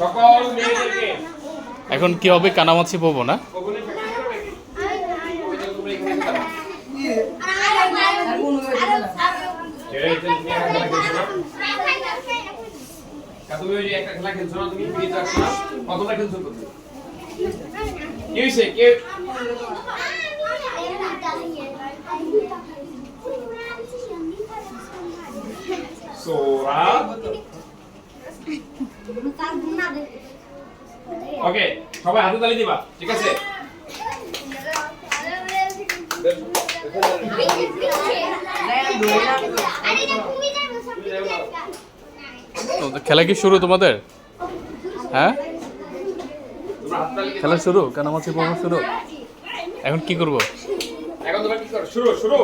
সকল মেয়েদেরকে। এখন কি হবে? কানামাছি পাবো না? তুমি একটা খেলা খেলছো না? কা তুমি ওই একটা খেলা খেলছো না তুমি ফ্রি থাকছো না কতটা খেলছো তুমি কি হইছে কে সোরা ওকে সবাই হাতে তালি দিবা ঠিক আছে? খেলা কি শুরু তোমাদের? হ্যাঁ? খেলা শুরু? কানামাছি পাবো শুরু? এখন কি করব? এখন তোমরা কি করো? শুরু শুরু।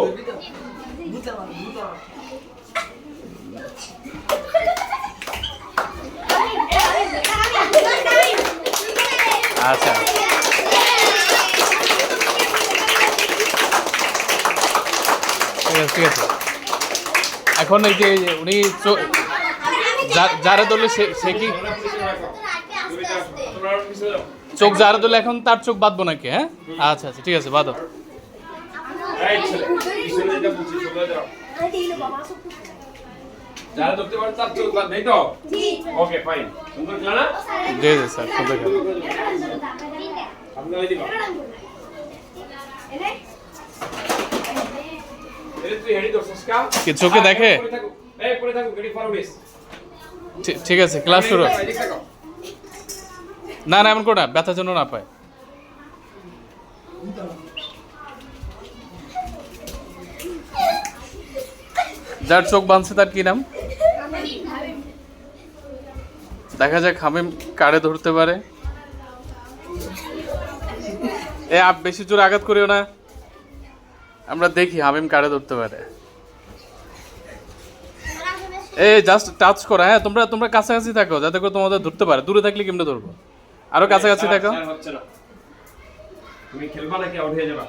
আচ্ছা। ঠিক আছে ঠিক আছে। এখন এই যে উনি যারা দলে সে কি চোখ যারা দলে এখন তার চোখ বাঁধবো নাকি হ্যাঁ? আচ্ছা আচ্ছা ঠিক আছে বাঁধো। যারা ধরতে পারে তার চোখ বাদ নেই তো? ওকে ফাইন সুন্দর খেলা না? জি জি স্যার সুন্দর খেলা। হয়ে দিবা চোখে দেখে? ঠিক আছে ক্লাস শুরু না না এমন করো না ব্যথা জন্য না পায়। যার চোখ বাঁধছে তার কি নাম? দেখা যাক হামিম কারে ধরতে পারে। এ আপ বেশি জোর আঘাত করিও না। আমরা দেখি হামিম কারে ধরতে পারে। এই জাস্ট টাচ করা হ্যাঁ তোমরা তোমরা কাছাকাছি থাকো যাতে করে তোমাদের ধরতে পারে। দূরে থাকলে কেমনে ধরবো? আরও কাছাকাছি থাকো। তুমি খেলবা নাকি আউট হয়ে যাবা?